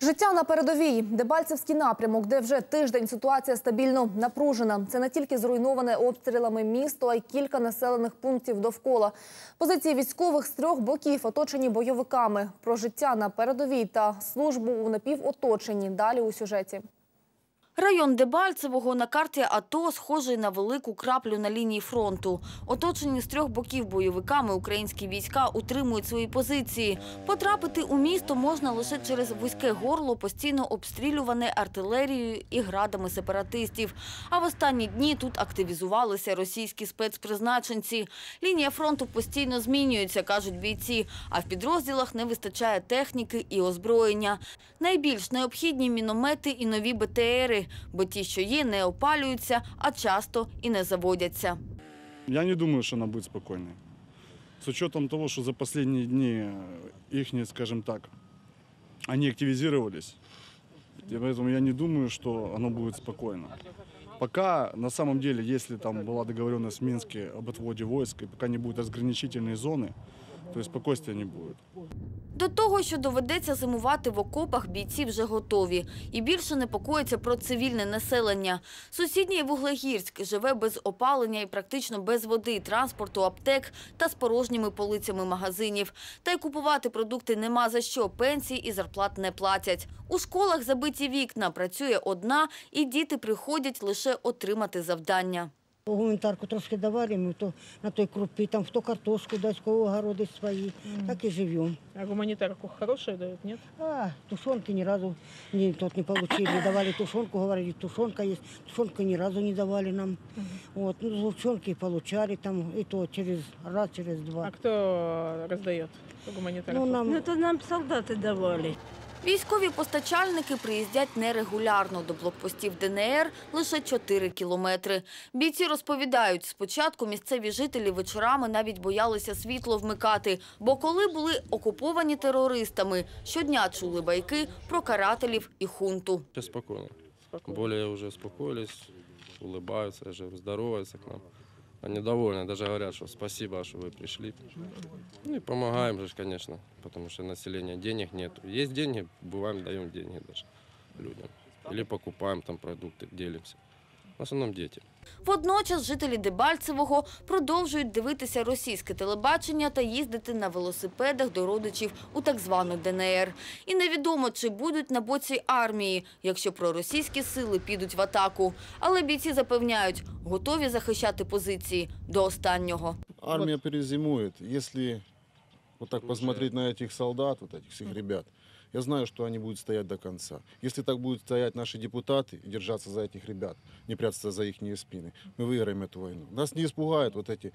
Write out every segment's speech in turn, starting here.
Життя на передовій. Дебальцевський напрямок, де вже тиждень ситуація стабільно напружена. Це не тільки зруйноване обстрілами місто, а й кілька населених пунктів довкола. Позиції військових з трьох боків оточені бойовиками. Про життя на передовій та службу у напівоточенні. Далі у сюжеті. Район Дебальцевого на карті АТО схожий на велику краплю на лінії фронту. Оточені з трьох боків бойовиками українські війська утримують свої позиції. Потрапити у місто можна лише через вузьке горло, постійно обстрілюване артилерією і градами сепаратистів. А в останні дні тут активізувалися російські спецпризначенці. Лінія фронту постійно змінюється, кажуть бійці, а в підрозділах не вистачає техніки і озброєння. Найбільш необхідні міномети і нові БТРи, бо ті, що є, не опалюються, а часто і не заводяться. Я не думаю, что она будет спокойной. С учетом того, что за последние дни их, скажем так, они активизировались. И поэтому я не думаю, что оно будет спокойно. Пока, на самом деле, если там была договоренность в Минске об отводе войск, и пока не будет разграничительной зоны, то есть спокойствия не будет. До того, що доведеться зимувати в окопах, бійці вже готові. І більше непокоїться про цивільне населення. Сусідній Вуглегірськ живе без опалення і практично без води, транспорту, аптек та з порожніми полицями магазинів. Та й купувати продукти нема за що, пенсії і зарплат не платять. У школах забиті вікна, працює одна, і діти приходять лише отримати завдання. Гуманітарку трошки давали, ми то на той крупі, там хто картошку дасть, кого огороди свої, так і живемо. А гуманитарку хорошую дают, нет? А, тушенки ни разу не, тот не получили. Давали тушенку, говорили, тушенка есть. Тушенку ни разу не давали нам. Вот, ну, сгущенки получали там, и то через раз, через два. А кто раздает гуманитарку? Ну, нам Ну, то нам солдати давали. Військові постачальники приїздять нерегулярно до блокпостів ДНР лише 4 кілометри. Бійці розповідають, спочатку місцеві жителі вечорами навіть боялися світло вмикати, бо коли були окуповані терористами, щодня чули байки про карателів і хунту. Сейчас спокойно. Спокойно. Более уже успокоились, улыбаются, же, здороваются к нам. Они довольны, даже говорят, что спасибо, что вы пришли. Ну и помогаем же, конечно, потому что население денег нет. Есть деньги, бываем даем деньги даже людям. Или покупаем там продукты, делимся. В основном дети. Водночас жителі Дебальцевого продовжують дивитися російське телебачення та їздити на велосипедах до родичів у так звану ДНР. І невідомо, чи будуть на боці армії, якщо проросійські сили підуть в атаку. Але бійці запевняють, готові захищати позиції до останнього. Армия перезимует. Если вот так посмотреть на этих солдат, вот этих всех ребят, я знаю, что они будут стоять до конца. Если так будут стоять наши депутаты и держаться за этих ребят, не прятаться за их спины, мы выиграем эту войну. Нас не испугают вот эти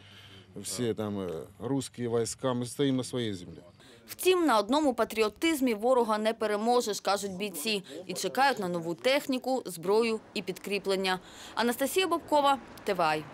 все там э, русские войска. Мы стоим на своей земле. Втім, на одному патріотизмі ворога не переможеш, кажуть бійці, і чекають на нову техніку, зброю і підкріплення. Анастасія Бобкова, ТВАЙ.